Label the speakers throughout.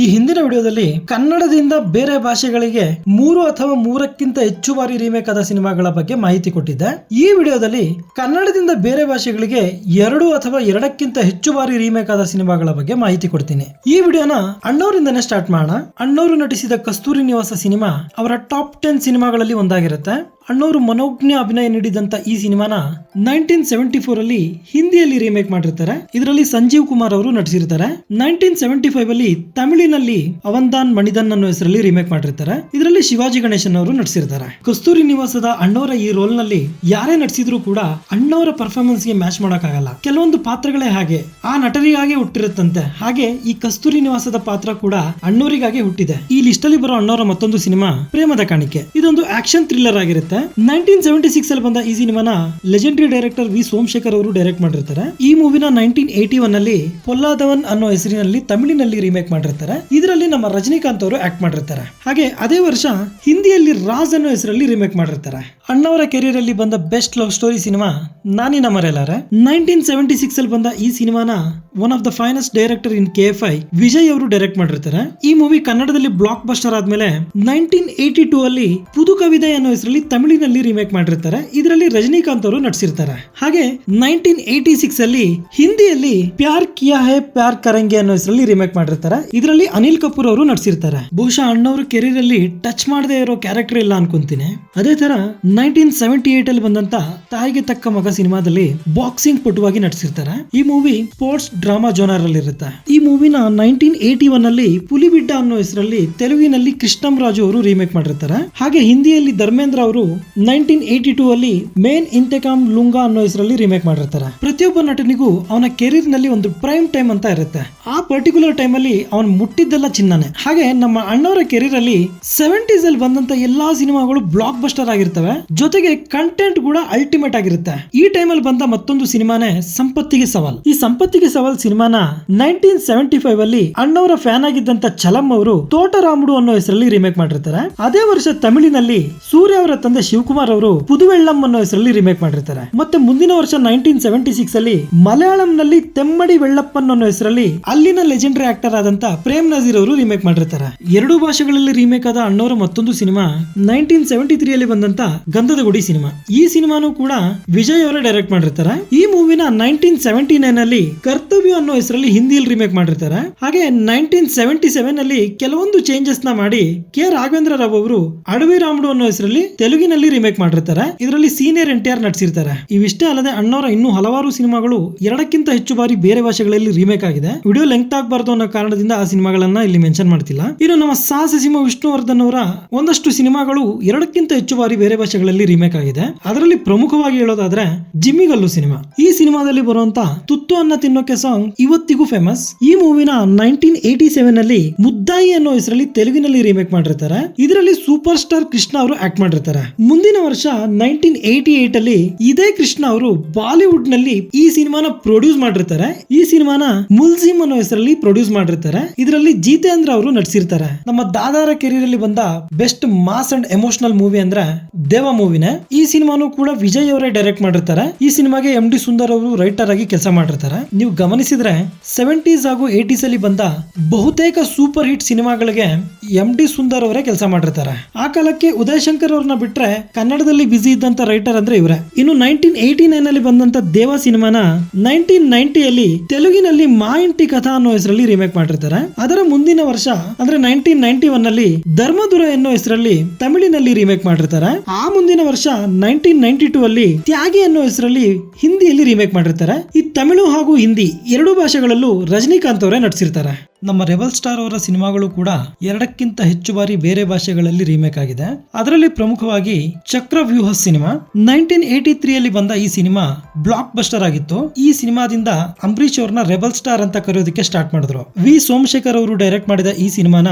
Speaker 1: ಈ ಹಿಂದಿನ ವಿಡಿಯೋದಲ್ಲಿ ಕನ್ನಡದಿಂದ ಬೇರೆ ಭಾಷೆಗಳಿಗೆ ಮೂರು ಅಥವಾ ಮೂರಕ್ಕಿಂತ ಹೆಚ್ಚು ಬಾರಿ ರೀಮೇಕ್ ಆದ ಸಿನಿಮಾಗಳ ಬಗ್ಗೆ ಮಾಹಿತಿ ಕೊಟ್ಟಿದ್ದೆ. ಈ ವಿಡಿಯೋದಲ್ಲಿ ಕನ್ನಡದಿಂದ ಬೇರೆ ಭಾಷೆಗಳಿಗೆ ಎರಡು ಅಥವಾ ಎರಡಕ್ಕಿಂತ ಹೆಚ್ಚು ಬಾರಿ ರೀಮೇಕ್ ಆದ ಸಿನಿಮಾಗಳ ಬಗ್ಗೆ ಮಾಹಿತಿ ಕೊಡ್ತೀನಿ. ಈ ವಿಡಿಯೋನ ಅಣ್ಣವರಿಂದನೇ ಸ್ಟಾರ್ಟ್ ಮಾಡೋಣ. ಅಣ್ಣವರು ನಟಿಸಿದ ಕಸ್ತೂರಿ ನಿವಾಸ ಸಿನಿಮಾ ಅವರ ಟಾಪ್ ಟೆನ್ ಸಿನಿಮಾಗಳಲ್ಲಿ ಒಂದಾಗಿರುತ್ತೆ. ಅಣ್ಣವರು ಮನೋಜ್ಞ ಅಭಿನಯ ನೀಡಿದಂತ ಈ ಸಿನಿಮಾನ ನೈನ್ಟೀನ್ ಸೆವೆಂಟಿ ಫೋರ್ ಅಲ್ಲಿ ಹಿಂದಿಯಲ್ಲಿ ರೀಮೇಕ್ ಮಾಡಿರ್ತಾರೆ. ಇದರಲ್ಲಿ ಸಂಜೀವ್ ಕುಮಾರ್ ಅವರು ನಟಿಸಿರ್ತಾರೆ. ನೈನ್ಟೀನ್ ಸೆವೆಂಟಿ ಫೈವ್ ಅಲ್ಲಿ ತಮಿಳಿನಲ್ಲಿ ಅವಂದಾನ್ ಮಣಿದನ್ ಅನ್ನೋ ಹೆಸರಲ್ಲಿ ರೀಮೇಕ್ ಮಾಡಿರ್ತಾರೆ. ಇದರಲ್ಲಿ ಶಿವಾಜಿ ಗಣೇಶನ್ ಅವರು ನಟಿಸಿರ್ತಾರೆ. ಕಸ್ತೂರಿ ನಿವಾಸದ ಅಣ್ಣವರ ಈ ರೋಲ್ನಲ್ಲಿ ಯಾರೇ ನಟಿಸಿದ್ರು ಕೂಡ ಅಣ್ಣವರ ಪರ್ಫಾರ್ಮೆನ್ಸ್ಗೆ ಮ್ಯಾಚ್ ಮಾಡೋಕ್ಕಾಗಲ್ಲ. ಕೆಲವೊಂದು ಪಾತ್ರಗಳೇ ಹಾಗೆ. ಆ ನಟರಿಗಾಗಿ ಹುಟ್ಟಿರುತ್ತಂತೆ. ಹಾಗೆ ಈ ಕಸ್ತೂರಿ ನಿವಾಸದ ಪಾತ್ರ ಕೂಡ ಅಣ್ಣವರಿಗಾಗೆ ಹುಟ್ಟಿದೆ. ಈ ಲಿಸ್ಟ್ ಅಲ್ಲಿ ಬರೋ ಅಣ್ಣವರ ಮತ್ತೊಂದು ಸಿನಿಮಾ ಪ್ರೇಮದ ಕಾಣಿಕೆ. ಇದೊಂದು ಆಕ್ಷನ್ ಥ್ರಿಲ್ಲರ್ ಆಗಿರುತ್ತೆ. ನೈನ್ಟೀನ್ ಸೆವೆಂಟಿ ಸಿಕ್ಸ್ ಅಲ್ಲಿ ಬಂದ ಈ ಸಿನಿಮಾನ ಲೆಜೆಂಡರಿ ಡೈರೆಕ್ಟರ್ ವಿ ಸೋಮಶೇಖರ್ ಅವರು ಡೈರೆಕ್ಟ್ ಮಾಡಿರ್ತಾರೆ. ಈ ಮೂವಿನ ನೈನ್ಟೀನ್ ಏಟಿ ಒನ್ ಅಲ್ಲಿ ಪೊಲ್ಲಾದವನ್ ಅನ್ನೋ ಹೆಸರಿನಲ್ಲಿ ತಮಿಳಿನಲ್ಲಿ ರೀಮೇಕ್ ಮಾಡಿರ್ತಾರೆ. ಇದರಲ್ಲಿ ನಮ್ಮ ರಜನಿಕಾಂತ್ ಅವರು ಆಕ್ಟ್ ಮಾಡಿರ್ತಾರೆ. ಹಾಗೆ ಅದೇ ವರ್ಷ ಹಿಂದಿಯಲ್ಲಿ ರಾಜ್ ಅನ್ನೋ ಹೆಸರಲ್ಲಿ ರಿಮೇಕ್ ಮಾಡಿರ್ತಾರೆ. ಅಣ್ಣವರ ಕೆರಿಯರ್ ಅಲ್ಲಿ ಬಂದ ಬೆಸ್ಟ್ ಲವ್ ಸ್ಟೋರಿ ಸಿನಿಮಾ ನಾನಿನ ಮರೆಯಲಾರೆ. ನೈನ್ಟೀನ್ ಸೆವೆಂಟಿ ಸಿಕ್ಸ್ ಅಲ್ಲಿ ಬಂದ ಈ ಸಿನಿಮಾನ one of the finest director in K F I Vijay ಅವರು ಡೈರೆಕ್ಟ್ ಮಾಡಿರ್ತಾರೆ. ಈ ಮೂವಿ ಕನ್ನಡದಲ್ಲಿ ಬ್ಲಾಕ್ ಬಸ್ಟರ್ ಆದ್ಮೇಲೆ ನೈನ್ಟೀನ್ ಏಟಿ ಟೂ ಅಲ್ಲಿ ಪುದು ಕವಿದೆ ಅನ್ನೋ ಹೆಸರಲ್ಲಿ ತಮಿಳಿನಲ್ಲಿ ರಿಮೇಕ್ ಮಾಡಿರ್ತಾರೆ. ಇದರಲ್ಲಿ ರಜನಿಕಾಂತ್ ಅವರು ನಟಿಸಿರ್ತಾರೆ ಹಾಗೆ ನೈನ್ಟೀನ್ ಏಟಿ ಸಿಕ್ಸ್ ಅಲ್ಲಿ ಹಿಂದಿಯಲ್ಲಿ ಪ್ಯಾರ್ ಕಿಯಾ ಹೇ ಪ್ಯಾರ್ ಕರಂಗೆ ಅನ್ನೋ ಹೆಸರಲ್ಲಿ ರೀಮೇಕ್ ಮಾಡಿರ್ತಾರೆ. ಇದರಲ್ಲಿ ಅನಿಲ್ ಕಪೂರ್ ಅವರು ನಟಿಸಿರ್ತಾರೆ ಬಹುಶಃ ಅಣ್ಣವರು ಕೆರಿಯರ್ ಅಲ್ಲಿ ಟಚ್ ಮಾಡದೆ ಇರೋ ಕ್ಯಾರೆಕ್ಟರ್ ಇಲ್ಲ ಅನ್ಕೊಂತೀನಿ. ಅದೇ ತರ ನೈನ್ಟೀನ್ ಸೆವೆಂಟಿ ಏಟ್ ಅಲ್ಲಿ ಬಂದಂತ ತಾಯಿಗೆ ತಕ್ಕ ಮಗ ಸಿನಿಮಾದಲ್ಲಿ ಬಾಕ್ಸಿಂಗ್ ಪಟುವಾಗಿ ನಟಿಸಿರ್ತಾರೆ ಈ ಮೂವಿ ಸ್ಪೋರ್ಟ್ಸ್ ಡ್ರಾಮಾ ಜೋನರ್ ಅಲ್ಲಿ ಇರುತ್ತೆ ಈ ಮೂವಿನ ನೈನ್ಟೀನ್ ಏಟಿ ಒನ್ ಅಲ್ಲಿ ಪುಲಿಬಿಡ್ಡ ಅನ್ನೋ ಹೆಸರಲ್ಲಿ ತೆಲುಗಿನಲ್ಲಿ ಕೃಷ್ಣಂ ರಾಜು ಅವರು ರೀಮೇಕ್ ಮಾಡಿರ್ತಾರೆ. ಹಾಗೆ ಹಿಂದಿಯಲ್ಲಿ ಧರ್ಮೇಂದ್ರ ಅವರು ನೈನ್ಟೀನ್ ಏಯ್ಟಿ ಟೂ ಅಲ್ಲಿ ಮೇನ್ ಇಂತೆಕಾಮ್ ಲುಂಗಾ ಅನ್ನೋ ಹೆಸರಲ್ಲಿ ರಿಮೇಕ್ ಮಾಡಿರ್ತಾರೆ. ಪ್ರತಿಯೊಬ್ಬ ನಟನಿಗೂ ಅವನ ಕೆರಿಯರ್ನಲ್ಲಿ ಒಂದು ಪ್ರೈಮ್ ಟೈಮ್ ಅಂತ ಇರುತ್ತೆ. ಆ ಪರ್ಟಿಕ್ಯುಲರ್ ಟೈಮ್ ಅಲ್ಲಿ ಅವನು ಮುಟ್ಟಿದ್ದೆಲ್ಲ ಚಿನ್ನನೆ. ಹಾಗೆ ನಮ್ಮ ಅಣ್ಣವರ ಕೆರಿಯರ್ ಅಲ್ಲಿ ಸೆವೆಂಟೀಸ್ ಅಲ್ಲಿ ಬಂದಂತ ಎಲ್ಲಾ ಸಿನಿಮಾಗಳು ಬ್ಲಾಕ್ ಬಸ್ಟರ್ ಆಗಿರ್ತವೆ. ಜೊತೆಗೆ ಕಂಟೆಂಟ್ ಕೂಡ ಅಲ್ಟಿಮೇಟ್ ಆಗಿರುತ್ತೆ. ಈ ಟೈಮ್ ಅಲ್ಲಿ ಬಂದ ಮತ್ತೊಂದು ಸಿನಿಮಾನೇ ಸಂಪತ್ತಿಗೆ ಸವಾಲ್. ಈ ಸಂಪತ್ತಿಗೆ ಸವಾಲ್ ಸಿನಿಮಾನ ನೈನ್ಟೀನ್ ಸೆವೆಂಟಿ ಫೈವ್ ಅಲ್ಲಿ ಅಣ್ಣವರ ಫ್ಯಾನ್ ಆಗಿದ್ದಂತ ಚಲಂ ಅವರು ತೋಟರಾಮುಡು ಅನ್ನೋ ಹೆಸರಲ್ಲಿ ರಿಮೇಕ್ ಮಾಡಿರ್ತಾರೆ. ಅದೇ ವರ್ಷ ತಮಿಳಿನಲ್ಲಿ ಸೂರ್ಯ ಅವರ ತಂದೆ ಶಿವಕುಮಾರ್ ಅವರು ಪುದುವೆಳ್ಳಂ ಅನ್ನೋ ಹೆಸರಲ್ಲಿ ರಿಮೇಕ್ ಮಾಡಿರ್ತಾರೆ. ಮತ್ತೆ ಮುಂದಿನ ವರ್ಷ ನೈನ್ಟೀನ್ ಸೆವೆಂಟಿ ಸಿಕ್ಸ್ ಅಲ್ಲಿ ಮಲಯಾಳಂ ನಲ್ಲಿ ತೆಮ್ಮಡಿ ವೆಳ್ಳಪ್ಪನ್ ಅನ್ನೋ ಹೆಸರಲ್ಲಿ ಅಲ್ಲಿನ ಲೆಜೆಂಡರಿ ಆಕ್ಟರ್ ಆದಂತ ಪ್ರೇಮ್ ನಜೀರ್ ಅವರು ರಿಮೇಕ್ ಮಾಡಿರ್ತಾರೆ. ಎರಡು ಭಾಷೆಗಳಲ್ಲಿ ರೀಮೇಕ್ ಆದ ಅಣ್ಣವರ ಮತ್ತೊಂದು ಸಿನಿಮಾ ನೈನ್ಟೀನ್ ಸೆವೆಂಟಿ ತ್ರೀ ಅಲ್ಲಿ ಬಂದಂತ ಗಂಧದ ಗುಡಿ ಸಿನಿಮಾ. ಈ ಸಿನಿಮಾನು ಕೂಡ ವಿಜಯ್ ಅವರೇ ಡೈರೆಕ್ಟ್ ಮಾಡಿರ್ತಾರೆ. ಈ ಮೂವಿನ ನೈನ್ಟೀನ್ ಸೆವೆಂಟಿ ನೈನ್ ಅಲ್ಲಿ ಕರ್ತವ್ಯ ಅನ್ನೋ ಹೆಸರಲ್ಲಿ ಹಿಂದಿಯಲ್ಲಿ ರಿಮೇಕ್ ಮಾಡಿರ್ತಾರೆ. ಹಾಗೆ ನೈನ್ಟೀನ್ ಸೆವೆಂಟಿ ಸೆವೆನ್ ಅಲ್ಲಿ ಕೆಲವೊಂದು ಚೇಂಜಸ್ನ ಮಾಡಿ ಕೆ ರಾಘವೇಂದ್ರ ರಾವ್ ಅವರು ಅಡವಿ ರಾಮುಡು ಅನ್ನೋ ಹೆಸರಲ್ಲಿ ತೆಲುಗಿನಲ್ಲಿ ರಿಮೇಕ್ ಮಾಡಿರ್ತಾರೆ. ಇದರಲ್ಲಿ ಸೀನಿಯರ್ ಎನ್ ಟಿ ಆರ್ ನಟಿಸಿರ್ತಾರೆ ಇವಿಷ್ಟೇ ಅಲ್ಲದೆ ಅಣ್ಣವರ ಇನ್ನೂ ಹಲವಾರು ಸಿನಿಮಾಗಳು ಎರಡಕ್ಕಿಂತ ಹೆಚ್ಚು ಬಾರಿ ಬೇರೆ ಭಾಷೆಗಳಲ್ಲಿ ರೀಮೇಕ್ ಆಗಿದೆ. ವಿಡಿಯೋ ಲೆಂತ್ ಆಗಬಾರ್ದು ಅನ್ನೋ ಕಾರಣದಿಂದ ಆ ಸಿನಿಮಾಗಳನ್ನ ಇಲ್ಲಿ ಮೆನ್ಷನ್ ಮಾಡ್ತಿಲ್ಲ. ಇನ್ನು ನಮ್ಮ ಸಾಹಸ ಸಿಂಹ ವಿಷ್ಣುವರ್ಧನ್ ಅವರ ಒಂದಷ್ಟು ಸಿನಿಮಾಗಳು ಎರಡಕ್ಕಿಂತ ಹೆಚ್ಚು ಬಾರಿ ಬೇರೆ ಭಾಷೆಗಳಲ್ಲಿ ರೀಮೇಕ್ ಆಗಿದೆ. ಅದರಲ್ಲಿ ಪ್ರಮುಖವಾಗಿ ಹೇಳೋದಾದ್ರೆ ಜಿಮ್ಮಿಗಲ್ಲು ಸಿನಿಮಾ. ಈ ಸಿನಿಮಾದಲ್ಲಿ ಬರುವಂತ ತುತ್ತು ಅನ್ನ ತಿನ್ನೋಕೆ ಸಾಂಗ್ ಇವತ್ತಿಗೂ ಫೇಮಸ್ ಈ ಮೂವಿನ ನೈನ್ಟೀನ್ ಏಟಿ ಸೆವೆನ್ ಅಲ್ಲಿ ಮುದ್ದಾಯಿ ಅನ್ನೋ ಹೆಸರಲ್ಲಿ ತೆಲುಗಿನಲ್ಲಿ ರೀಮೇಕ್ ಮಾಡಿರ್ತಾರೆ. ಇದರಲ್ಲಿ ಸೂಪರ್ ಸ್ಟಾರ್ ಕೃಷ್ಣ ಅವರು ಆಕ್ಟ್ ಮಾಡಿರ್ತಾರೆ. ಮುಂದಿನ ವರ್ಷ ನೈನ್ಟೀನ್ ಏಟಿ ಏಟ್ ಅಲ್ಲಿ ಇದೇ ಕೃಷ್ಣ ಅವರು ಬಾಲಿವುಡ್ನಲ್ಲಿ ಈ ಸಿನಿಮಾನ ಪ್ರೊಡ್ಯೂಸ್ ಮಾಡಿರ್ತಾರೆ. ಈ ಸಿನಿಮಾನ ಮುಲ್ಜಿಮ್ ಅನ್ನೋ ಹೆಸರಲ್ಲಿ ಪ್ರೊಡ್ಯೂಸ್ ಮಾಡಿರ್ತಾರೆ. ಇದರಲ್ಲಿ ಜಿತೇಂದ್ರ ಅವರು ನಟಿಸಿರ್ತಾರೆ ನಮ್ಮ ದಾದಾರ ಕೆರಿಯರ್ ಅಲ್ಲಿ ಬಂದ best mass and emotional movie ಅಂದ್ರೆ ದೇವ ಮೂವಿನೇ. ಈ ಸಿನಿಮಾನು ಕೂಡ ವಿಜಯ್ ಅವರೇ ಡೈರೆಕ್ಟ್ ಮಾಡಿರ್ತಾರೆ. ಈ ಸಿನಿಮಾಗೆ ಎಂ ಡಿ ಸುಂದರ್ ಅವರು ರೈಟರ್ ಆಗಿ ಕೆಲಸ ಮಾಡಿರ್ತಾರೆ. ನೀವು ಗಮನಿಸಿದ್ರೆ ಸೆವೆಂಟೀಸ್ ಹಾಗೂ ಏಟೀಸ್ ಅಲ್ಲಿ ಬಂದ ಬಹುತೇಕ ಸೂಪರ್ ಹಿಟ್ ಸಿನಿಮಾಗಳಿಗೆ ಎಂ ಡಿ ಸುಂದರ್ ಅವರೇ ಕೆಲಸ ಮಾಡಿರ್ತಾರೆ. ಆ ಕಾಲಕ್ಕೆ ಉದಯ್ ಶಂಕರ್ ಅವ್ರನ್ನ ಬಿಟ್ರೆ ಕನ್ನಡದಲ್ಲಿ ಬ್ಯುಸಿ ಇದ್ದಂತ ರೈಟರ್ ಅಂದ್ರೆ ಇವರೇ. ಇನ್ನು ನೈನ್ಟೀನ್ ಏಯ್ಟಿ ನೈನ್ ಅಲ್ಲಿ ಬಂದಂತ ದೇವ ಸಿನಿಮಾನ ನೈನ್ಟೀನ್ ನೈನ್ಟಿಯಲ್ಲಿ ತೆಲುಗಿನಲ್ಲಿ ಮಾ ಇಂಟಿ ಕಥಾ ಅನ್ನೋ ಹೆಸರಲ್ಲಿ ರೀಮೇಕ್ ಮಾಡಿರ್ತಾರೆ. ಅದರ ಮುಂದಿನ ವರ್ಷ ಅಂದ್ರೆ ನೈನ್ಟೀನ್ ನೈನ್ಟಿ ಒನ್ ಅಲ್ಲಿ ಧರ್ಮದುರ ಎನ್ನೋ ಹೆಸರಲ್ಲಿ ತಮಿಳಿನಲ್ಲಿ ರೀಮೇಕ್ ಮಾಡಿರ್ತಾರೆ. ಆ ಮುಂದಿನ ವರ್ಷ ನೈನ್ಟೀನ್ ನೈನ್ಟಿ ಟೂ ಅಲ್ಲಿ ತ್ಯಾಗಿ ಅನ್ನೋ ಹೆಸರಲ್ಲಿ ಹಿಂದಿಯಲ್ಲಿ ರೀಮೇಕ್ ಮಾಡಿರ್ತಾರೆ. ಈ ತಮಿಳು ಹಾಗೂ ಹಿಂದಿ ಎರಡು ಭಾಷೆಗಳಲ್ಲೂ ರಜನಿಕಾಂತ್ ಅವರೇ ನಟಿಸಿರ್ತಾರೆ. ನಮ್ಮ ರೆಬಲ್ ಸ್ಟಾರ್ ಅವರ ಸಿನಿಮಾಗಳು ಕೂಡ ಎರಡಕ್ಕಿಂತ ಹೆಚ್ಚು ಬಾರಿ ಬೇರೆ ಭಾಷೆಗಳಲ್ಲಿ ರೀಮೇಕ್ ಆಗಿದೆ. ಅದರಲ್ಲಿ ಪ್ರಮುಖವಾಗಿ ಚಕ್ರವ್ಯೂಹ ಸಿನಿಮಾ. ನೈನ್ಟೀನ್ ಏಟಿ ತ್ರೀ ಅಲ್ಲಿ ಬಂದ ಈ ಸಿನಿಮಾ ಬ್ಲಾಕ್ ಬಸ್ಟರ್ ಆಗಿತ್ತು. ಈ ಸಿನಿಮಾದಿಂದ ಅಂಬರೀಶ್ ಅವ್ರನ್ನ ರೆಬಲ್ ಸ್ಟಾರ್ ಅಂತ ಕರೆಯೋದಕ್ಕೆ ಸ್ಟಾರ್ಟ್ ಮಾಡಿದ್ರು. ವಿ. ಸೋಮಶೇಖರ್ ಅವರು ಡೈರೆಕ್ಟ್ ಮಾಡಿದ ಈ ಸಿನಿಮಾನ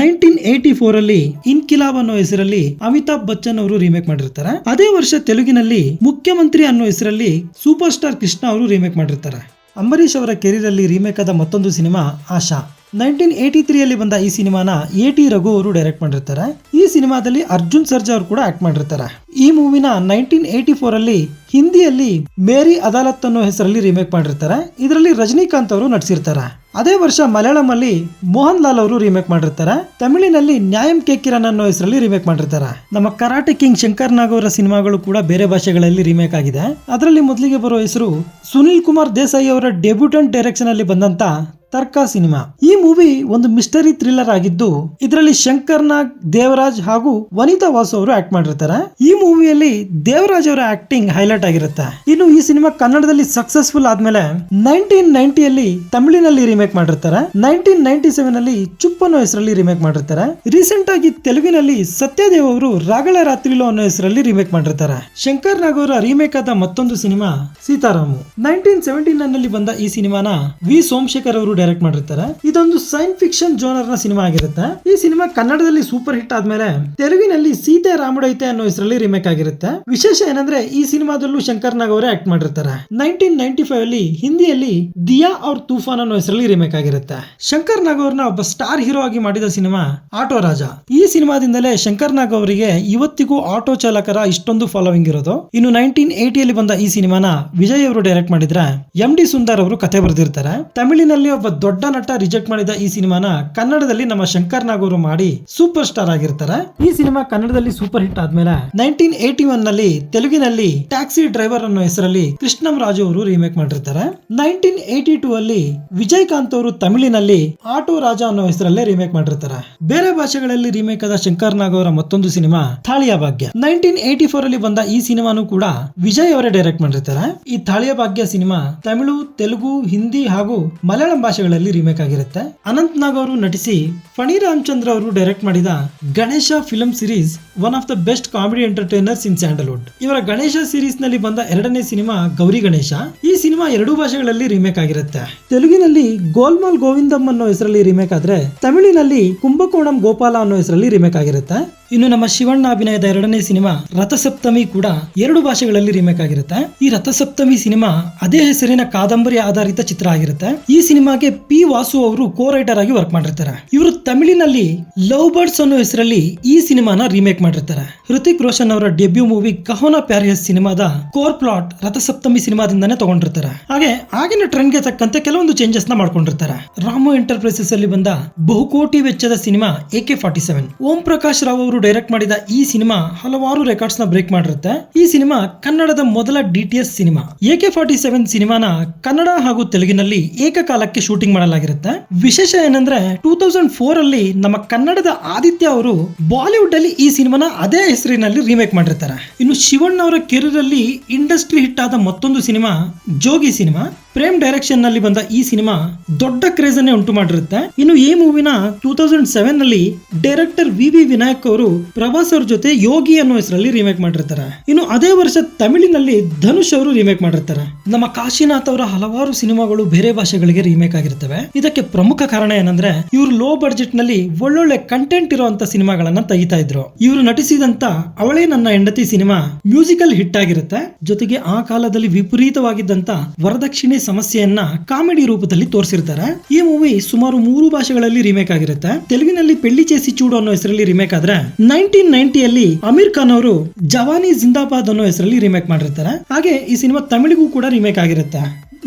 Speaker 1: ನೈನ್ಟೀನ್ ಏಟಿ ಫೋರ್ ಅಲ್ಲಿ ಇನ್ಕಿಲಾಬ್ ಅನ್ನೋ ಹೆಸರಲ್ಲಿ ಅಮಿತಾಬ್ ಬಚ್ಚನ್ ಅವರು ರೀಮೇಕ್ ಮಾಡಿರ್ತಾರೆ. ಅದೇ ವರ್ಷ ತೆಲುಗಿನಲ್ಲಿ ಮುಖ್ಯಮಂತ್ರಿ ಅನ್ನೋ ಹೆಸರಲ್ಲಿ ಸೂಪರ್ ಸ್ಟಾರ್ ಕೃಷ್ಣ ಅವರು ರೀಮೇಕ್ ಮಾಡಿರ್ತಾರೆ. ಅಂಬರೀಶ್ ಅವರ ಕೆರಿಯರ್ ಅಲ್ಲಿ ರೀಮೇಕ್ ಆದ ಮತ್ತೊಂದು ಸಿನಿಮಾ, ಆಶಾ. ನೈನ್ಟೀನ್ ಏಯ್ಟಿ ತ್ರೀಯಲ್ಲಿ ಬಂದ ಈ ಸಿನಿಮಾನ ಎ ಟಿ ರಘು ಅವರು ಡೈರೆಕ್ಟ್ ಮಾಡಿರ್ತಾರೆ. ಈ ಸಿನಿಮಾದಲ್ಲಿ ಅರ್ಜುನ್ ಸರ್ಜಾ ಅವರು ಕೂಡ ಆಕ್ಟ್ ಮಾಡಿರ್ತಾರೆ. ಈ ಮೂವಿನ ನೈನ್ಟೀನ್ ಏಯ್ಟಿ ಫೋರ್ ಅಲ್ಲಿ ಹಿಂದಿಯಲ್ಲಿ ಮೇರಿ ಅದಾಲತ್ ಅನ್ನೋ ಹೆಸರಲ್ಲಿ ರೀಮೇಕ್ ಮಾಡಿರ್ತಾರೆ. ಇದರಲ್ಲಿ ರಜನಿಕಾಂತ್ ಅವರು ನಟಿಸಿರ್ತಾರೆ. ಅದೇ ವರ್ಷ ಮಲಯಾಳಂ ಅಲ್ಲಿ ಮೋಹನ್ ಲಾಲ್ ಅವರು ರಿಮೇಕ್ ಮಾಡಿರ್ತಾರೆ. ತಮಿಳಿನಲ್ಲಿ ನ್ಯಾಯಂ ಕೆ ಕಿರಣ್ ಅನ್ನೋ ಹೆಸರಲ್ಲಿ ರೀಮೇಕ್ ಮಾಡಿರ್ತಾರೆ. ನಮ್ಮ ಕರಾಟೆ ಕಿಂಗ್ ಶಂಕರ್ ನಾಗ್ ಅವರ ಸಿನಿಮಾಗಳು ಕೂಡ ಬೇರೆ ಭಾಷೆಗಳಲ್ಲಿ ರೀಮೇಕ್ ಆಗಿದೆ. ಅದರಲ್ಲಿ ಮೊದಲಿಗೆ ಬರೋ ಹೆಸರು ಸುನಿಲ್ ಕುಮಾರ್ ದೇಸಾಯಿ ಅವರ ಡೆಬ್ಯೂಟೆಂಟ್ ಡೈರೆಕ್ಷನ್ ಅಲ್ಲಿ ಬಂದಂತ ತರ್ಕ ಸಿನಿಮಾ. ಈ ಮೂವಿ ಒಂದು ಮಿಸ್ಟರಿ ಥ್ರಿಲ್ಲರ್ ಆಗಿದ್ದು, ಇದರಲ್ಲಿ ಶಂಕರ್ ನಾಗ್ ದೇವರಾಜ್ ಹಾಗೂ ವನಿತಾ ವಾಸು ಅವರು ಆಕ್ಟ್ ಮಾಡಿರ್ತಾರೆ. ಈ ಮೂವಿಯಲ್ಲಿ ದೇವರಾಜ್ ಅವರ ಆಕ್ಟಿಂಗ್ ಹೈಲೈಟ್ ಆಗಿರುತ್ತೆ. ಇನ್ನು ಈ ಸಿನಿಮಾ ಕನ್ನಡದಲ್ಲಿ ಸಕ್ಸಸ್ಫುಲ್ ಆದ್ಮೇಲೆ ನೈನ್ಟೀನ್ ನೈನ್ಟಿಯಲ್ಲಿ ತಮಿಳಿನಲ್ಲಿ ರೀಮೇಕ್ ಮಾಡಿರ್ತಾರೆ. ನೈನ್ಟೀನ್ ನೈನ್ಟಿ ಸೆವೆನ್ ಅಲ್ಲಿ ಚುಪ್ ಅನ್ನೋ ಹೆಸರಲ್ಲಿ ರಿಮೇಕ್ ಮಾಡಿರ್ತಾರೆ. ರೀಸೆಂಟ್ ಆಗಿ ತೆಲುಗಿನಲ್ಲಿ ಸತ್ಯದೇವ್ ಅವರು ರಾಗಳ ರಾತ್ರಿಲೋ ಅನ್ನೋ ಹೆಸರಲ್ಲಿ ರೀಮೇಕ್ ಮಾಡಿರ್ತಾರೆ. ಶಂಕರ್ ನಾಗ್ ಅವರ ರೀಮೇಕ್ ಆದ ಮತ್ತೊಂದು cinema Seetharamu. Nineteen seventy nine ಅಲ್ಲಿ ಬಂದ ಈ ಸಿನಿಮಾನ ವಿ ಸೋಮಶೇಖರ್ ಅವರು ಡೈರೆಕ್ಟ್ ಮಾಡಿರ್ತಾರೆ. ಇದೊಂದು ಸೈನ್ ಫಿಕ್ಷನ್ ಜೋನರ್ನ ಸಿನಿಮಾ ಆಗಿರುತ್ತೆ. ಈ ಸಿನಿಮಾ ಕನ್ನಡದಲ್ಲಿ ಸೂಪರ್ ಹಿಟ್ ಆದ್ಮೇಲೆ ತೆಲುಗಿನಲ್ಲಿ ಸೀತೆ ರಾಮುಡೈತೆ ಅನ್ನೋ ಹೆಸರಲ್ಲಿ ರಿಮೇಕ್ ಆಗಿರುತ್ತೆ. ವಿಶೇಷ ಏನಂದ್ರೆ ಈ ಸಿನಿಮಾದಲ್ಲೂ ಶಂಕರ್ ನಾಗ್ ಅವರೇ ಆಕ್ಟ್ ಮಾಡಿರ್ತಾರೆ. ನೈನ್ಟೀನ್ ನೈನ್ಟಿ ಫೈವ್ ಅಲ್ಲಿ ಹಿಂದಿಯಲ್ಲಿ ದಿಯಾ ಅವ್ರ ತೂಫಾನ್ ಅನ್ನೋ ಹೆಸರಲ್ಲಿ ರೀಮೇಕ್ ಆಗಿರುತ್ತೆ. ಶಂಕರ್ ನಾಗ್ ಅವ್ರನ್ನ ಒಬ್ಬ ಸ್ಟಾರ್ ಹೀರೋ ಆಗಿ ಮಾಡಿದ ಸಿನಿಮಾ ಆಟೋ ರಾಜ. ಈ ಸಿನಿಮಾದಿಂದಲೇ ಶಂಕರ್ ನಾಗ್ ಅವರಿಗೆ ಇವತ್ತಿಗೂ ಆಟೋ ಚಾಲಕರ ಇಷ್ಟೊಂದು ಫಾಲೋವಿಂಗ್ ಇರೋದು. ಇನ್ನು ನೈನ್ಟೀನ್ ಏಟಿಯಲ್ಲಿ ಬಂದ ಈ ಸಿನಿಮಾನ ವಿಜಯ್ ಅವರು ಡೈರೆಕ್ಟ್ ಮಾಡಿದ್ರೆ ಎಂ ಡಿ ಸುಂದರ್ ಅವರು ಕತೆ ಬರೆದಿರ್ತಾರೆ. ತಮಿಳಿನಲ್ಲಿ ಒಬ್ಬ ದೊಡ್ಡ ನಟ ರಿಜೆಕ್ಟ್ ಮಾಡಿದ ಈ ಸಿನಿಮಾನ ಕನ್ನಡದಲ್ಲಿ ನಮ್ಮ ಶಂಕರ್ ನಾಗ್ ಅವರು ಮಾಡಿ ಸೂಪರ್ ಸ್ಟಾರ್ ಆಗಿರ್ತಾರೆ. ಈ ಸಿನಿಮಾ ಕನ್ನಡದಲ್ಲಿ ಸೂಪರ್ ಹಿಟ್ ಆದ್ಮೇಲೆ ನೈನ್ಟೀನ್ ಏಟಿ ಒನ್ನಲ್ಲಿ ತೆಲುಗಿನಲ್ಲಿ ಟ್ಯಾಕ್ಸಿ ಡ್ರೈವರ್ ಅನ್ನೋ ಹೆಸರಲ್ಲಿ ಕೃಷ್ಣಂ ರಾಜು ಅವರು ರೀಮೇಕ್ ಮಾಡಿರ್ತಾರೆ. ನೈನ್ಟೀನ್ ಏಟಿ ಟೂ ಅಲ್ಲಿ ವಿಜಯಕಾಂತ್ ಅವರು ತಮಿಳಿನಲ್ಲಿ ಆಟೋ ರಾಜ ಅನ್ನೋ ಹೆಸರಲ್ಲೇ ರೀಮೇಕ್ ಮಾಡಿರ್ತಾರೆ. ಬೇರೆ ಭಾಷೆಗಳಲ್ಲಿ ರೀಮೇಕ್ ಆದ ಶಂಕರ್ ನಾಗ್ ಅವರ ಮತ್ತೊಂದು ಸಿನಿಮಾ ಥಾಳಿಯ ಭಾಗ್ಯ. ನೈನ್ಟೀನ್ ಏಟಿ ಫೋರ್ ಅಲ್ಲಿ ಬಂದ ಈ ಸಿನಿಮಾನು ಕೂಡ ವಿಜಯ್ ಅವರೇ ಡೈರೆಕ್ಟ್ ಮಾಡಿರ್ತಾರೆ. ಈ ಥಾಳಿಯ ಭಾಗ್ಯ ಸಿನಿಮಾ ತಮಿಳು, ತೆಲುಗು, ಹಿಂದಿ ಹಾಗೂ ಮಲಯಾಳಂ ಭಾಷೆಗಳಲ್ಲಿ ರೀಮೇಕ್ ಆಗಿರುತ್ತೆ. ಅನಂತ್ ನಾಗ್ ಅವರು ನಟಿಸಿ ಫಣಿ ರಾಮಚಂದ್ರ ಅವರು ಡೈರೆಕ್ಟ್ ಮಾಡಿದ Ganesha film series one of the best comedy entertainers in Sandalwood ಇವರ ಗಣೇಶ ಸೀರೀಸ್ನಲ್ಲಿ ಬಂದ ಎರಡನೇ ಸಿನಿಮಾ ಗೌರಿ ಗಣೇಶ. ಈ ಸಿನಿಮಾ ಎರಡು ಭಾಷೆಗಳಲ್ಲಿ ರೀಮೇಕ್ ಆಗಿರುತ್ತೆ. ತೆಲುಗಿನಲ್ಲಿ ಗೋಲ್ಮಾಲ್ ಗೋವಿಂದಂ ಅನ್ನೋ ಹೆಸರಲ್ಲಿ ರೀಮೇಕ್ ಆದ್ರೆ, ತಮಿಳಿನಲ್ಲಿ ಕುಂಭಕೋಣಂ ಗೋಪಾಲ ಅನ್ನೋ ಹೆಸರಲ್ಲಿ ರೀಮೇಕ್ ಆಗಿರುತ್ತೆ. ಇನ್ನು ನಮ್ಮ ಶಿವಣ್ಣ ಅಭಿನಯದ ಎರಡನೇ ಸಿನಿಮಾ ರಥಸಪ್ತಮಿ ಕೂಡ ಎರಡು ಭಾಷೆಗಳಲ್ಲಿ ರೀಮೇಕ್ ಆಗಿರುತ್ತೆ. ಈ ರಥಸಪ್ತಮಿ ಸಿನಿಮಾ ಅದೇ ಹೆಸರಿನ ಕಾದಂಬರಿ ಆಧಾರಿತ ಚಿತ್ರ ಆಗಿರುತ್ತೆ. ಈ ಸಿನಿಮಾಗೆ ಪಿ ವಾಸು ಅವರು ಕೋ ರೈಟರ್ ಆಗಿ ವರ್ಕ್ ಮಾಡಿರ್ತಾರೆ. ಇವರು ತಮಿಳಿನಲ್ಲಿ ಲವ್ ಬರ್ಡ್ಸ್ ಅನ್ನೋ ಹೆಸರಲ್ಲಿ ಈ ಸಿನಿಮಾನ ರೀಮೇಕ್ ಮಾಡಿರ್ತಾರೆ. ಹೃತಿಕ್ ರೋಷನ್ ಅವರ ಡೆಬ್ಯೂ ಮೂವಿ ಕಹೋನಾ ಪ್ಯಾರಿಯಸ್ ಸಿನಿಮಾದ ಕೋರ್ ಪ್ಲಾಟ್ ರಥಸಪ್ತಮಿ ಸಿನಿಮಾದಿಂದಾನೇ ತಗೊಂಡಿರ್ತಾರೆ. ಹಾಗೆ ಆಗಿನ ಟ್ರೆಂಡ್ಗೆ ತಕ್ಕಂತೆ ಕೆಲವೊಂದು ಚೇಂಜಸ್ನ ಮಾಡ್ಕೊಂಡಿರ್ತಾರೆ. ರಾಮು ಎಂಟರ್ಪ್ರೈಸಸ್ ಅಲ್ಲಿ ಬಂದ ಬಹುಕೋಟಿ ವೆಚ್ಚದ cinema A K forty seven. Om Prakash Rao ಅವರು ಡೈರೆಕ್ಟ್ ಮಾಡಿದ ಈ ಸಿನಿಮಾ ಹಲವಾರು ರೆಕಾರ್ಡ್ಸ್ನ ಬ್ರೇಕ್ ಮಾಡಿರುತ್ತೆ. ಈ ಸಿನಿಮಾ ಕನ್ನಡದ ಮೊದಲ D T S cinema. A K forty seven ಸಿನಿಮಾನ ಕನ್ನಡ ಹಾಗೂ ತೆಲುಗಿನಲ್ಲಿ ಏಕಕಾಲಕ್ಕೆ ಶೂಟಿಂಗ್ ಮಾಡಲಾಗಿರುತ್ತೆ. ವಿಶೇಷ ಏನಂದ್ರೆ, ಟೂ ತೌಸಂಡ್ ಫೋರ್ ಅಲ್ಲಿ ನಮ್ಮ ಕನ್ನಡದ ಆದಿತ್ಯ ಅವರು ಬಾಲಿವುಡ್ ಅಲ್ಲಿ ಈ ಸಿನಿಮಾನ ಅದೇ ಹೆಸರಿನಲ್ಲಿ ರೀಮೇಕ್ ಮಾಡಿರ್ತಾರೆ. ಇನ್ನು ಶಿವಣ್ಣ ಅವರ ಕೆರಿಯರ್ ಇಂಡಸ್ಟ್ರಿ ಹಿಟ್ ಆದ ಮತ್ತೊಂದು ಸಿನಿಮಾ ಜೋಗಿ ಸಿನಿಮಾ. ಪ್ರೇಮ್ ಡೈರೆಕ್ಷನ್ನಲ್ಲಿ ಬಂದ ಈ ಸಿನಿಮಾ ದೊಡ್ಡ ಕ್ರೇಜ್ ಅನ್ನೇ ಉಂಟು ಮಾಡಿರುತ್ತೆ. ಇನ್ನು ಈ ಮೂವಿನ ಟೂ ತೌಸಂಡ್ ಸೆವೆನ್ನಲ್ಲಿ ಡೈರೆಕ್ಟರ್ ವಿ ವಿ ವಿನಾಯಕ್ ಅವರು ಪ್ರಭಾಸ್ ಅವ್ರ ಜೊತೆ ಯೋಗಿ ಅನ್ನೋ ಹೆಸರಲ್ಲಿ ರೀಮೇಕ್ ಮಾಡಿರ್ತಾರೆ. ಇನ್ನು ಅದೇ ವರ್ಷ ತಮಿಳಿನಲ್ಲಿ ಧನುಷ್ ಅವರು ರೀಮೇಕ್ ಮಾಡಿರ್ತಾರೆ. ನಮ್ಮ ಕಾಶಿನಾಥ್ ಅವರ ಹಲವಾರು ಸಿನಿಮಾಗಳು ಬೇರೆ ಭಾಷೆಗಳಿಗೆ ರೀಮೇಕ್ ಆಗಿರ್ತವೆ. ಇದಕ್ಕೆ ಪ್ರಮುಖ ಕಾರಣ ಏನಂದ್ರೆ, ಇವರು ಲೋ ಬಡ್ಜೆಟ್ನಲ್ಲಿ ಒಳ್ಳೊಳ್ಳೆ ಕಂಟೆಂಟ್ ಇರುವಂತ ಸಿನಿಮಾಗಳನ್ನ ತೆಗಿತಾ ಇದ್ರು. ಇವರು ನಟಿಸಿದಂತ ಅವಳೇ ನನ್ನ ಹೆಂಡತಿ ಸಿನಿಮಾ ಮ್ಯೂಸಿಕಲ್ ಹಿಟ್ ಆಗಿರುತ್ತೆ. ಜೊತೆಗೆ ಆ ಕಾಲದಲ್ಲಿ ವಿಪರೀತವಾಗಿದ್ದಂತ ವರದಕ್ಷಿಣೆ ಸಮಸ್ಯೆಯನ್ನ ಕಾಮಿಡಿ ರೂಪದಲ್ಲಿ ತೋರಿಸಿರ್ತಾರೆ. ಈ ಮೂವಿ ಸುಮಾರು ಮೂರು ಭಾಷೆಗಳಲ್ಲಿ ರೀಮೇಕ್ ಆಗಿರುತ್ತೆ. ತೆಲುಗಿನಲ್ಲಿ ಪೆಳ್ಳಿ ಚೇಸಿ ಚೂಡು ಅನ್ನೋ ಹೆಸರಲ್ಲಿ ರೀಮೇಕ್ ಆದ್ರೆ ನೈನ್ಟೀನ್ ನೈನ್ಟಿಯಲ್ಲಿ ಅಮೀರ್ ಖಾನ್ ಅವರು ಜವಾನಿ ಜಿಂದಾಬಾದ್ ಅನ್ನೋ ಹೆಸರಲ್ಲಿ ರೀಮೇಕ್ ಮಾಡಿರ್ತಾರೆ. ಹಾಗೆ ಈ ಸಿನಿಮಾ ತಮಿಳಿಗೂ ಕೂಡ ರೀಮೇಕ್ ಆಗಿರುತ್ತೆ.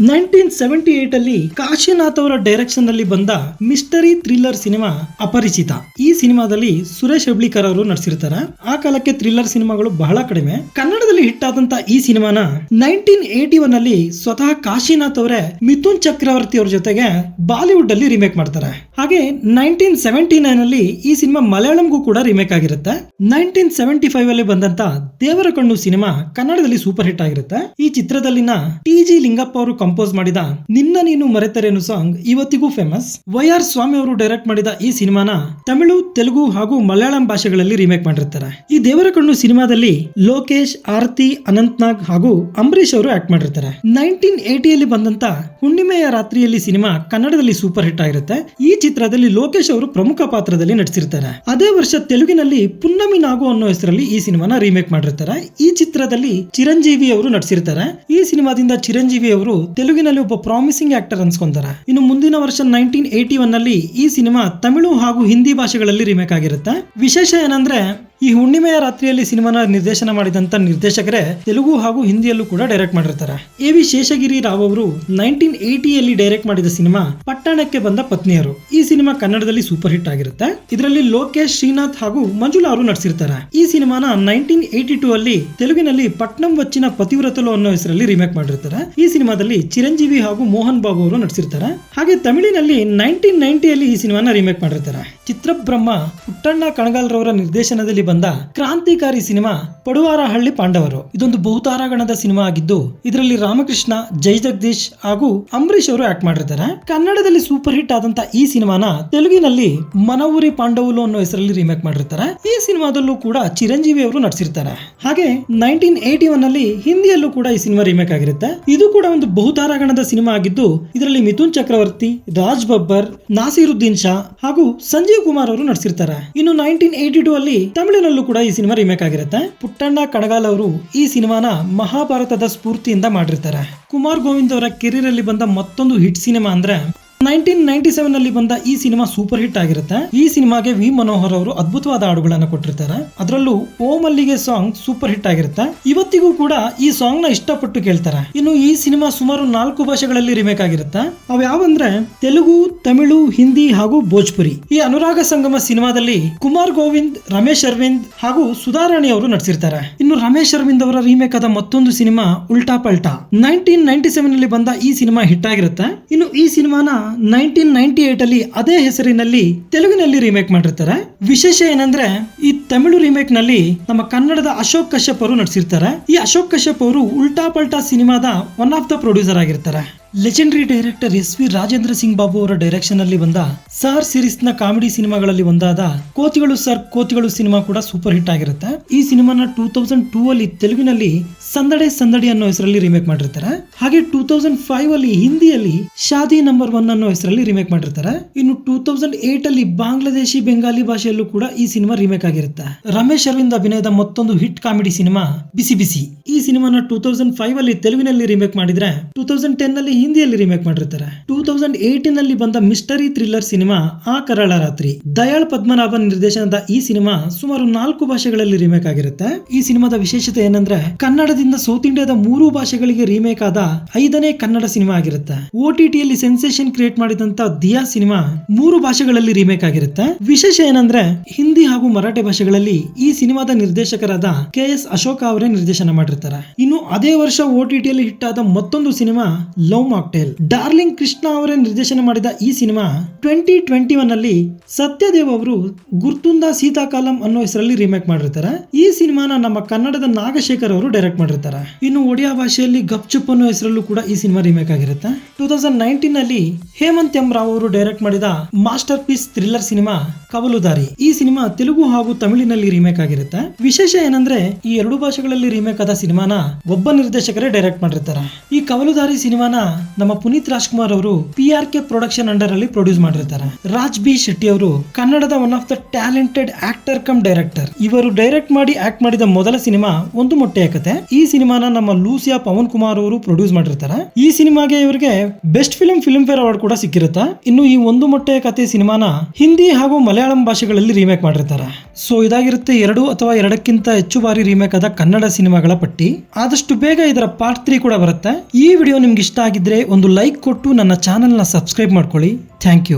Speaker 1: ನೈನ್ಟೀನ್ ಸೆವೆಂಟಿ ಏಟ್ ಅಲ್ಲಿ ಕಾಶಿನಾಥ್ ಅವರ ಡೈರೆಕ್ಷನ್ನಲ್ಲಿ ಬಂದ ಮಿಸ್ಟರಿ ಥ್ರಿಲ್ಲರ್ ಸಿನಿಮಾ ಅಪರಿಚಿತ. ಈ ಸಿನಿಮಾದಲ್ಲಿ ಸುರೇಶ್ ಹೆಬ್ಳಿಕರ್ ಅವರು ನಡೆಸಿರ್ತಾರೆ. ಆ ಕಾಲಕ್ಕೆ ಥ್ರಿಲ್ಲರ್ ಸಿನಿಮಾಗಳು ಬಹಳ ಕಡಿಮೆ. ಕನ್ನಡದಲ್ಲಿ ಹಿಟ್ ಆದಂತ ಈ ಸಿನಿಮಾನ ನೈನ್ಟೀನ್ ಏಟಿ ಒನ್ ಅಲ್ಲಿ ಸ್ವತಃ ಕಾಶಿನಾಥ್ ಅವರೇ ಮಿಥುನ್ ಚಕ್ರವರ್ತಿ ಅವರ ಜೊತೆಗೆ ಬಾಲಿವುಡ್ ಅಲ್ಲಿ ರಿಮೇಕ್ ಮಾಡ್ತಾರೆ. ಹಾಗೆ ನೈನ್ಟೀನ್ ಸೆವೆಂಟಿ ನೈನ್ ಅಲ್ಲಿ ಈ ಸಿನಿಮಾ ಮಲಯಾಳಂಗೂ ಕೂಡ ರಿಮೇಕ್ ಆಗಿರುತ್ತೆ. ನೈನ್ಟೀನ್ ಸೆವೆಂಟಿ ಫೈವ್ ಅಲ್ಲಿ ಬಂದಂತ ದೇವರ ಕಣ್ಣು ಸಿನಿಮಾ ಕನ್ನಡದಲ್ಲಿ ಸೂಪರ್ ಹಿಟ್ ಆಗಿರುತ್ತೆ. ಈ ಚಿತ್ರದಲ್ಲಿನ ಟಿ ಜಿ ಲಿಂಗಪ್ಪ ಅವರು ಕಂಪೋಸ್ ಮಾಡಿದ ನಿನ್ನ ನೀನು ಮರೆತರೇನು ಸಾಂಗ್ ಇವತ್ತಿಗೂ ಫೇಮಸ್ ವೈ ಆರ್ ಸ್ವಾಮಿ ಅವರು ಡೈರೆಕ್ಟ್ ಮಾಡಿದ ಈ ಸಿನಿಮಾನ ತಮಿಳು, ತೆಲುಗು ಹಾಗೂ ಮಲಯಾಳಂ ಭಾಷೆಗಳಲ್ಲಿ ರೀಮೇಕ್ ಮಾಡಿರ್ತಾರೆ. ಈ ದೇವರ ಕಣ್ಣು ಸಿನಿಮಾದಲ್ಲಿ ಲೋಕೇಶ್, ಆರತಿ, ಅನಂತ್ನಾಗ್ ಹಾಗೂ ಅಂಬರೀಶ್ ಅವರು ಆಕ್ಟ್ ಮಾಡಿರ್ತಾರೆ. ನೈನ್ಟೀನ್ ಏಟಿಯಲ್ಲಿ ಬಂದಂತ ಹುಣ್ಣಿಮೆಯ ರಾತ್ರಿಯಲ್ಲಿ ಸಿನಿಮಾ ಕನ್ನಡದಲ್ಲಿ ಸೂಪರ್ ಹಿಟ್ ಆಗಿರುತ್ತೆ. ಈ ಚಿತ್ರದಲ್ಲಿ ಲೋಕೇಶ್ ಅವರು ಪ್ರಮುಖ ಪಾತ್ರದಲ್ಲಿ ನಟಿಸಿರ್ತಾರೆ. ಅದೇ ವರ್ಷ ತೆಲುಗಿನಲ್ಲಿ ಪುನ್ನಮಿ ನಾಗು ಅನ್ನೋ ಹೆಸರಲ್ಲಿ ಈ ಸಿನಿಮಾನ ರಿಮೇಕ್ ಮಾಡಿರ್ತಾರೆ. ಈ ಚಿತ್ರದಲ್ಲಿ ಚಿರಂಜೀವಿ ಅವರು ನಟಿಸಿರ್ತಾರೆ. ಈ ಸಿನಿಮಾದಿಂದ ಚಿರಂಜೀವಿ ಅವರು ತೆಲುಗಿನಲ್ಲಿ ಒಬ್ಬ ಪ್ರಾಮಿಸಿಂಗ್ ಆಕ್ಟರ್ ಅನ್ಸ್ಕೊಂತಾರೆ. ಇನ್ನು ಮುಂದಿನ ವರ್ಷ ನೈನ್ಟೀನ್ ಏಯ್ಟಿ ಒನ್ನಲ್ಲಿ ಈ ಸಿನಿಮಾ ತಮಿಳು ಹಾಗೂ ಹಿಂದಿ ಭಾಷೆಗಳಲ್ಲಿ ರೀಮೇಕ್ ಆಗಿರುತ್ತೆ. ವಿಶೇಷ ಏನಂದ್ರೆ ಈ ಹುಣ್ಣಿಮೆಯ ರಾತ್ರಿಯಲ್ಲಿ ಸಿನಿಮಾನ ನಿರ್ದೇಶನ ಮಾಡಿದಂತ ನಿರ್ದೇಶಕರೇ ತೆಲುಗು ಹಾಗೂ ಹಿಂದಿಯಲ್ಲೂ ಕೂಡ ಡೈರೆಕ್ಟ್ ಮಾಡಿರ್ತಾರೆ. ಎ ವಿ ಶೇಷಗಿರಿ ರಾವ್ ಅವರು ನೈನ್ಟೀನ್ ಏಟಿಯಲ್ಲಿ ಡೈರೆಕ್ಟ್ ಮಾಡಿದ ಸಿನಿಮಾ ಪಟ್ಟಣಕ್ಕೆ ಬಂದ ಪತ್ನಿಯರು. ಈ ಸಿನಿಮಾ ಕನ್ನಡದಲ್ಲಿ ಸೂಪರ್ ಹಿಟ್ ಆಗಿರುತ್ತೆ. ಇದರಲ್ಲಿ ಲೋಕೇಶ್, ಶ್ರೀನಾಥ್ ಹಾಗೂ ಮಂಜುಳಾ ಅವರು ನಟಿಸಿರ್ತಾರೆ ಈ ಸಿನಿಮಾನ ನೈನ್ಟೀನ್ ಏಟಿ ಟೂ ಅಲ್ಲಿ ತೆಲುಗಿನಲ್ಲಿ ಪಟ್ನಂ ವಚ್ಚಿನ ಪತಿವ್ರತಲು ಅನ್ನೋ ಹೆಸರಲ್ಲಿ ರಿಮೇಕ್ ಮಾಡಿರ್ತಾರೆ. ಈ ಸಿನಿಮಾದಲ್ಲಿ ಚಿರಂಜೀವಿ ಹಾಗೂ ಮೋಹನ್ ಬಾಬು ಅವರು ನಟಿಸಿರ್ತಾರೆ ಹಾಗೆ ತಮಿಳಿನಲ್ಲಿ ನೈನ್ಟೀನ್ ನೈನ್ಟಿಯಲ್ಲಿ ಈ ಸಿನಿಮಾನ ರಿಮೇಕ್ ಮಾಡಿರ್ತಾರೆ. ಚಿತ್ರಬ್ರಹ್ಮ, ಪುಟ್ಟಣ್ಣ ಕಣಗಾಲ್ರವರ ನಿರ್ದೇಶನದಲ್ಲಿ ಬಂದ ಕ್ರಾಂತಿಕಾರಿ ಸಿನಿಮಾ ಪಡುವಾರಹಳ್ಳಿ ಪಾಂಡವರು. ಇದೊಂದು ಬಹುತಾರಾಗಣದ ಸಿನಿಮಾ ಆಗಿದ್ದು, ಇದರಲ್ಲಿ ರಾಮಕೃಷ್ಣ, ಜೈ ಜಗದೀಶ್ ಹಾಗೂ ಅಂಬರೀಶ್ ಅವರು ಆಕ್ಟ್ ಮಾಡಿರ್ತಾರೆ. ಕನ್ನಡದಲ್ಲಿ ಸೂಪರ್ ಹಿಟ್ ಆದಂತ ಈ ಸಿನಿಮಾನ ತೆಲುಗಿನಲ್ಲಿ ಮನವೂರಿ ಪಾಂಡವುಲು ಅನ್ನೋ ಹೆಸರಲ್ಲಿ ರಿಮೇಕ್ ಮಾಡಿರ್ತಾರೆ. ಈ ಸಿನಿಮಾದಲ್ಲೂ ಕೂಡ ಚಿರಂಜೀವಿ ಅವರು ನಟಿಸಿರ್ತಾರೆ. ಹಾಗೆ ನೈನ್ಟೀನ್ ಏಟಿ ಒನ್ ಅಲ್ಲಿ ಹಿಂದಿಯಲ್ಲೂ ಕೂಡ ಈ ಸಿನಿಮಾ ರಿಮೇಕ್ ಆಗಿರುತ್ತೆ. ಇದು ಕೂಡ ಒಂದು ಬಹುತಾರಾಗಣದ ಸಿನಿಮಾ ಆಗಿದ್ದು, ಇದರಲ್ಲಿ ಮಿಥುನ್ ಚಕ್ರವರ್ತಿ, ರಾಜ್ ಬಬ್ಬರ್, ನಾಸಿರುದ್ದೀನ್ ಶಾ ಹಾಗೂ ಸಂಜೀವ್ ಕುಮಾರ್ ಅವರು ನಟಿಸಿರ್ತಾರೆ. ಇನ್ನು ನೈನ್ಟೀನ್ ಏಟಿ ಟೂ ಅಲ್ಲಿ ತಮಿಳಿನಲ್ಲೂ ಕೂಡ ಈ ಸಿನಿಮಾ ರಿಮೇಕ್ ಆಗಿರುತ್ತೆ. ಪುಟ್ಟಣ್ಣ ಕಡಗಾಲ್ ಅವರು ಈ ಸಿನಿಮಾನ ಮಹಾಭಾರತದ ಸ್ಫೂರ್ತಿಯಿಂದ ಮಾಡಿರ್ತಾರೆ. ಕುಮಾರ್ ಗೋವಿಂದ್ ಅವರ ಕೆರಿಯರ್ ಅಲ್ಲಿ ಬಂದ ಮತ್ತೊಂದು ಹಿಟ್ ಸಿನಿಮಾ ಅಂದ್ರೆ ನೈನ್ಟೀನ್ ನೈನ್ಟಿ ಸೆವೆನ್ ಅಲ್ಲಿ ಬಂದ ಈ ಸಿನಿಮಾ ಸೂಪರ್ ಹಿಟ್ ಆಗಿರುತ್ತೆ. ಈ ಸಿನಿಮಾಗೆ ವಿ ಮನೋಹರ್ ಅವರು ಅದ್ಭುತವಾದ ಹಾಡುಗಳನ್ನ ಕೊಟ್ಟಿರ್ತಾರೆ. ಅದರಲ್ಲೂ ಓ ಮಲ್ಲಿಗೆ ಸಾಂಗ್ ಸೂಪರ್ ಹಿಟ್ ಆಗಿರುತ್ತೆ. ಇವತ್ತಿಗೂ ಕೂಡ ಈ ಸಾಂಗ್ನ ಇಷ್ಟಪಟ್ಟು ಕೇಳ್ತಾರೆ. ಇನ್ನು ಈ ಸಿನಿಮಾ ಸುಮಾರು ನಾಲ್ಕು ಭಾಷೆಗಳಲ್ಲಿ ರಿಮೇಕ್ ಆಗಿರುತ್ತೆ. ಯಾವಂದ್ರೆ ತೆಲುಗು, ತಮಿಳು, ಹಿಂದಿ ಹಾಗೂ ಭೋಜ್ಪುರಿ. ಈ ಅನುರಾಗ ಸಂಗಮ ಸಿನಿಮಾದಲ್ಲಿ ಕುಮಾರ್ ಗೋವಿಂದ್, ರಮೇಶ್ ಅರವಿಂದ್ ಹಾಗೂ ಸುಧಾರಾಣಿ ಅವರು ನಟಿಸಿರ್ತಾರೆ ಇನ್ನು ರಮೇಶ್ ಅರವಿಂದ್ ಅವರ ರೀಮೇಕ್ ಆದ ಮತ್ತೊಂದು ಸಿನಿಮಾ ಉಲ್ಟಾ ಪಲ್ಟಾ. ನೈನ್ಟೀನ್ ನೈನ್ಟಿ ಸೆವೆನ್ ಅಲ್ಲಿ ಬಂದ ಈ ಸಿನಿಮಾ ಹಿಟ್ ಆಗಿರುತ್ತೆ. ಇನ್ನು ಈ ಸಿನಿಮಾನ ನೈನ್ಟೀನ್ ನೈನ್ಟಿ ಅಲ್ಲಿ ಅದೇ ಹೆಸರಿನಲ್ಲಿ ತೆಲುಗಿನಲ್ಲಿ ರಿಮೇಕ್ ಮಾಡಿರ್ತಾರೆ. ವಿಶೇಷ ಏನಂದ್ರೆ, ಈ ತಮಿಳು ರಿಮೇಕ್ನಲ್ಲಿ ನಮ್ಮ ಕನ್ನಡದ ಅಶೋಕ್ ಕಶ್ಯಪ್ ಅವರು ನಟಿಸಿರ್ತಾರೆ. ಈ ಅಶೋಕ್ ಕಶ್ಯಪ್ ಅವರು ಉಲ್ಟಾ ಪಲ್ಟಾ ಸಿನಿಮಾದ ಒನ್ ಆಫ್ ದ ಪ್ರೊಡ್ಯೂಸರ್ ಆಗಿರ್ತಾರೆ. Legendary director S V Rajendra Singh Babu ಅವರ ಡೈರೆಕ್ಷನ್ ಅಲ್ಲಿ ಬಂದ ಸಾರ್ ಸಿರೀಸ್ನ ಕಾಮಿಡಿ ಸಿನಿಮಾಗಳಲ್ಲಿ ಒಂದಾದ ಕೋತಿಗಳು ಸರ್ ಕೋತಿಗಳು ಸಿನಿಮಾ ಕೂಡ ಸೂಪರ್ ಹಿಟ್ ಆಗಿರುತ್ತೆ. ಈ ಸಿನಿಮಾನ ಟೂ ತೌಸಂಡ್ ಟೂ ಅಲ್ಲಿ ತೆಲುಗಿನಲ್ಲಿ ಸಂದಡೆ ಸಂದಡಿ ಅನ್ನೋ ಹೆಸರಲ್ಲಿ ರಿಮೇಕ್ ಮಾಡಿರ್ತಾರೆ. ಹಾಗೆ ಟೂ ತೌಸಂಡ್ ಫೈವ್ ಅಲ್ಲಿ ಹಿಂದಿಯಲ್ಲಿ ಶಾದಿ ನಂಬರ್ ಒನ್ ಅನ್ನೋ ಹೆಸರಲ್ಲಿ ರಿಮೇಕ್ ಮಾಡಿರ್ತಾರೆ. ಇನ್ನು ಟೂ ತೌಸಂಡ್ ಏಟ್ ಅಲ್ಲಿ ಬಾಂಗ್ಲಾದೇಶಿ ಬೆಂಗಾಲಿ ಭಾಷೆಯಲ್ಲೂ ಕೂಡ ಈ ಸಿನಿಮಾ ರಿಮೇಕ್ ಆಗಿರುತ್ತೆ. ರಮೇಶ್ ಅರವಿಂದ್ ಅಭಿನಯದ ಮತ್ತೊಂದು hit comedy cinema Bisi Bisi. ಈ ಸಿನಿಮಾನ ಟೂ ತೌಸಂಡ್ ಫೈವ್ ಅಲ್ಲಿ ತೆಲುಗಿನಲ್ಲಿ ರಿಮೇಕ್ ಮಾಡಿದ್ರೆ ಟೂ ತೌಸಂಡ್ ಟೆನ್ ಅಲ್ಲಿ ಹಿಂದಿಯಲ್ಲಿ ರಿಮೇಕ್ ಮಾಡಿರ್ತಾರೆ. ಟೂ ತೌಸಂಡ್ ಏಟೀನ್ ಬಂದ mystery thriller cinema Aa Karaala Ratri. Dayal Padmanabhan ನಿರ್ದೇಶನದ ಈ ಸಿನಿಮಾ ಸುಮಾರು ನಾಲ್ಕು ಭಾಷೆಗಳಲ್ಲಿ ರಿಮೇಕ್ ಆಗಿರುತ್ತೆ. ಈ ಸಿನಿಮಾದ ವಿಶೇಷತೆ ಏನಂದ್ರೆ, ಕನ್ನಡದಿಂದ ಸೌತ್ ಇಂಡಿಯಾದ ಮೂರು ಭಾಷೆಗಳಿಗೆ ರೀಮೇಕ್ ಆದ ಐದನೇ ಕನ್ನಡ ಸಿನಿಮಾ ಆಗಿರುತ್ತೆ. ಓ ಟಿ ಸೆನ್ಸೇಷನ್ ಕ್ರಿಯೇಟ್ ಮಾಡಿದಂತ ದಿಯಾ ಸಿನಿಮಾ ಮೂರು ಭಾಷೆಗಳಲ್ಲಿ ರೀಮೇಕ್ ಆಗಿರುತ್ತೆ. ವಿಶೇಷ ಏನಂದ್ರೆ, ಹಿಂದಿ ಹಾಗೂ ಮರಾಠಿ ಭಾಷೆಗಳಲ್ಲಿ ಈ ಸಿನಿಮಾದ ನಿರ್ದೇಶಕರಾದ ಕೆ ಎಸ್ ಅಶೋಕ ಅವರೇ ನಿರ್ದೇಶನ ಮಾಡಿರ್ತಾರೆ. ಇನ್ನು ಅದೇ ವರ್ಷ ಓ ಟಿ ಹಿಟ್ ಆದ ಮತ್ತೊಂದು cinema, Love Mocktail Darling Krishna ಅವರೇ ನಿರ್ದೇಶನ ಮಾಡಿದ ಈ ಸಿನಿಮಾ ಟ್ವೆಂಟಿ ಟ್ವೆಂಟಿ ಒನ್ ಅಲ್ಲಿ ಸತ್ಯದೇವ್ ಅವರು ಗುರ್ತುಂದ ಸೀತಾಕಾಲಂ ಅನ್ನೋ ಹೆಸರಲ್ಲಿ ರೀಮೇಕ್ ಮಾಡಿರ್ತಾರೆ. ಈ ಸಿನಿಮಾನ ನಮ್ಮ ಕನ್ನಡದ ನಾಗಶೇಖರ್ ಅವರು ಡೈರೆಕ್ಟ್ ಮಾಡಿರ್ತಾರೆ. ಇನ್ನು ಒಡಿಯಾ ಭಾಷೆಯಲ್ಲಿ ಗಪ್ಚುಪ್ ಅನ್ನೋ ಹೆಸರಲ್ಲೂ ಕೂಡ ಈ ಸಿನಿಮಾ ರೀಮೇಕ್ ಆಗಿರುತ್ತೆ. ಟೂ ತೌಸಂಡ್ ನೈನ್ಟೀನ್ ಅಲ್ಲಿ ಹೇಮಂತ್ ಎಂ ರಾವ್ ಅವರು ಡೈರೆಕ್ಟ್ ಮಾಡಿದ masterpiece thriller cinema Kavaludaari. ಈ ಸಿನಿಮಾ ತೆಲುಗು ಹಾಗೂ ತಮಿಳಿನಲ್ಲಿ ರೀಮೇಕ್ ಆಗಿರುತ್ತೆ. ವಿಶೇಷ ಏನಂದ್ರೆ ಈ ಎರಡು ಭಾಷೆಗಳಲ್ಲಿ ರೀಮೇಕ್ ಆದ ಸಿನಿಮಾನ ಒಬ್ಬ ನಿರ್ದೇಶಕರೇ ಡೈರೆಕ್ಟ್ ಮಾಡಿರ್ತಾರೆ. ಈ ಕವಲುದಾರಿ ಸಿನಿಮಾನ ನಮ್ಮ ಪುನೀತ್ ರಾಜ್ಕುಮಾರ್ ಅವರು P R K production under ಅಲ್ಲಿ ಪ್ರೊಡ್ಯೂಸ್ ಮಾಡಿರ್ತಾರೆ. ರಾಜ್ ಬಿ ಶೆಟ್ಟಿ ಅವರು ಕನ್ನಡದ one of the talented actor cum director ಇವರು ಡೈರೆಕ್ಟ್ ಮಾಡಿ ಆಕ್ಟ್ ಮಾಡಿದ ಮೊದಲ ಸಿನಿಮಾ ಒಂದು ಮೊಟ್ಟೆಯ ಕತೆ. ಈ ಸಿನಿಮಾನ ನಮ್ಮ ಲೂಸಿಯಾ ಪವನ್ ಕುಮಾರ್ ಅವರು ಪ್ರೊಡ್ಯೂಸ್ ಮಾಡಿರ್ತಾರೆ. ಈ ಸಿನಿಮಾಗೆ ಇವರಿಗೆ best film Filmfare award ಕೂಡ ಸಿಕ್ಕಿರುತ್ತೆ, ಇನ್ನು ಈ ಒಂದು ಮೊಟ್ಟೆಯ ಕತೆ ಸಿನಿಮಾನ ಹಿಂದಿ ಹಾಗೂ ಮಲಯಾಳಂ ಭಾಷೆಗಳಲ್ಲಿ ರೀಮೇಕ್ ಮಾಡಿರ್ತಾರೆ. ಸೊ ಇದಾಗಿರುತ್ತೆ ಎರಡು ಅಥವಾ ಎರಡಕ್ಕಿಂತ ಹೆಚ್ಚು ಬಾರಿ ರೀಮೇಕ್ ಆದ ಕನ್ನಡ ಸಿನಿಮಾಗಳ ಪಟ್ಟಿ. ಆದಷ್ಟು ಬೇಗ ಇದರ ಪಾರ್ಟ್ ತ್ರೀ ಕೂಡ ಬರುತ್ತೆ. ಈ ವಿಡಿಯೋ ನಿಮ್ಗೆ ಇಷ್ಟ ಆಗಿದ್ರೆ ಒಂದು ಲೈಕ್ ಕೊಟ್ಟು ನನ್ನ ಚಾನಲ್ನ ಸಬ್ಸ್ಕ್ರೈಬ್ ಮಾಡ್ಕೊಳ್ಳಿ. Thank you